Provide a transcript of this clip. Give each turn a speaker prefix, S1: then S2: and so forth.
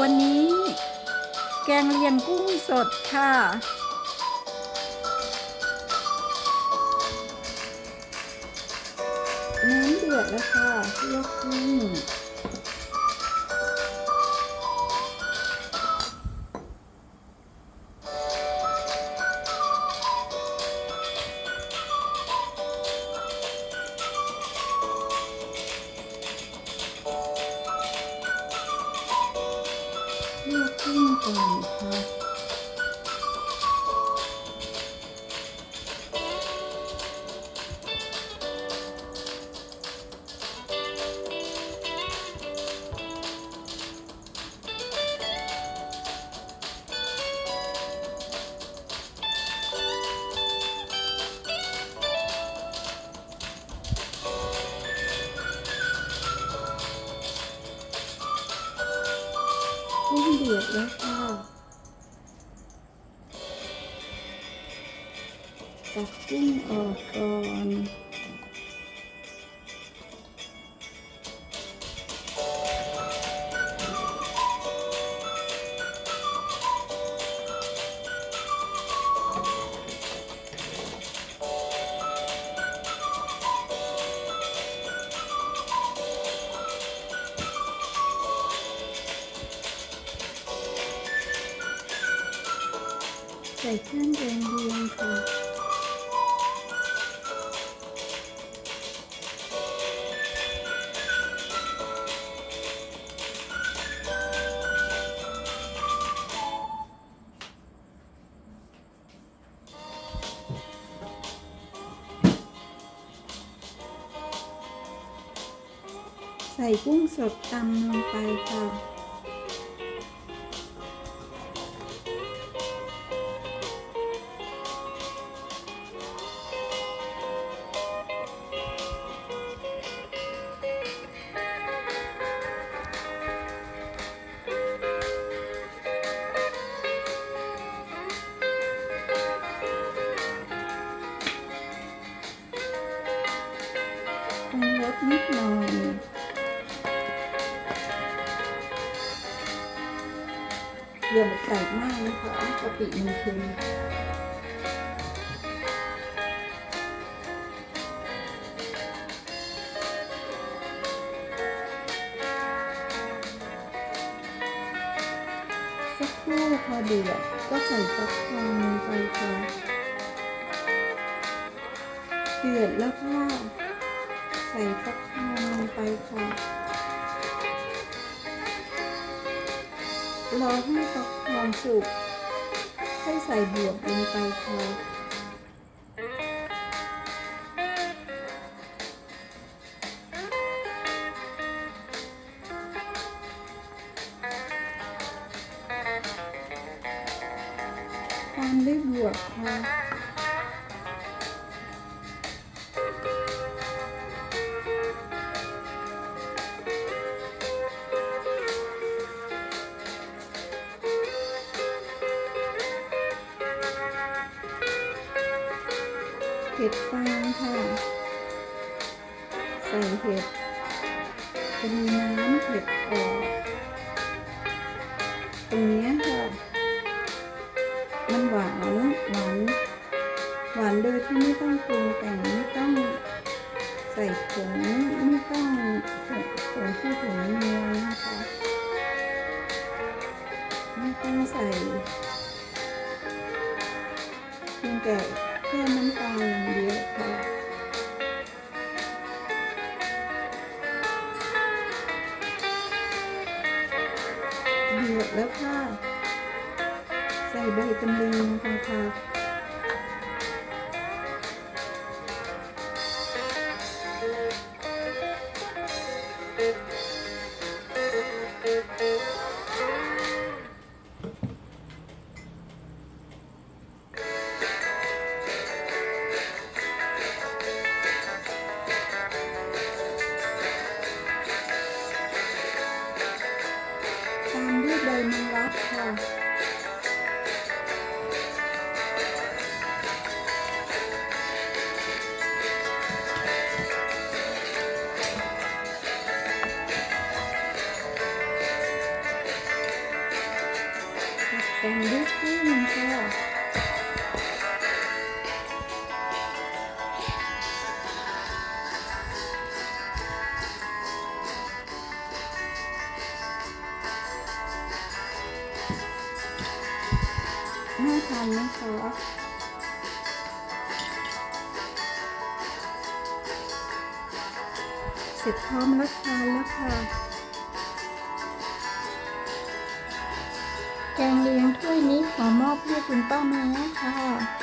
S1: วันนี้ แกงเลียงกุ้งสดค่ะ น้ำเดือดแล้วค่ะลวกกุ้ง ลวกกุ้ งก่อนค่ะกุ้งเดือดแล้วค่ะตักกุ้งออกก่อน ใส่เครื่องแกงเลียงค่ะใส่กุ้งสดตำลงไปค่ะ นิดหน่อยอย่าใส่มากนะคะกะปิมันเค็มสักครู่พอเดือดก็ใส่ฟักทองไปค่ะเดือดแล้วค่ะ ใส่ฟักทองลงไปค่ะ รอให้ฟักทองสุก ให้ใส่บวบลงไปค่ะ ตามด้วยบวบค่ะ ห็ดฟางค่ะ ใส่เห็ด จะมีน้ำเห็ดออก ตรงนี้ค่ะ มันหวานหวานหวานโดยที่ไม่ต้องปรุงแต่งไม่ต้องใส่ผงไม่ต้องผงผงที่ผงนัวนะคะไม่ต้องใส่เพียงแต่ แค่น้ำตาลอย่างเดียวค่ะ เดือดแล้วค่ะ ใส่ใบตำลึงลงไปค่ะ แกงด้วยกุ้งค่ะน่าทานไหมคะเสร็จพร้อมรับทานแล้วค่ะ งเลี้ยงถ้วยนี้ขอมอบให้คุณป้าแม่ค่ะ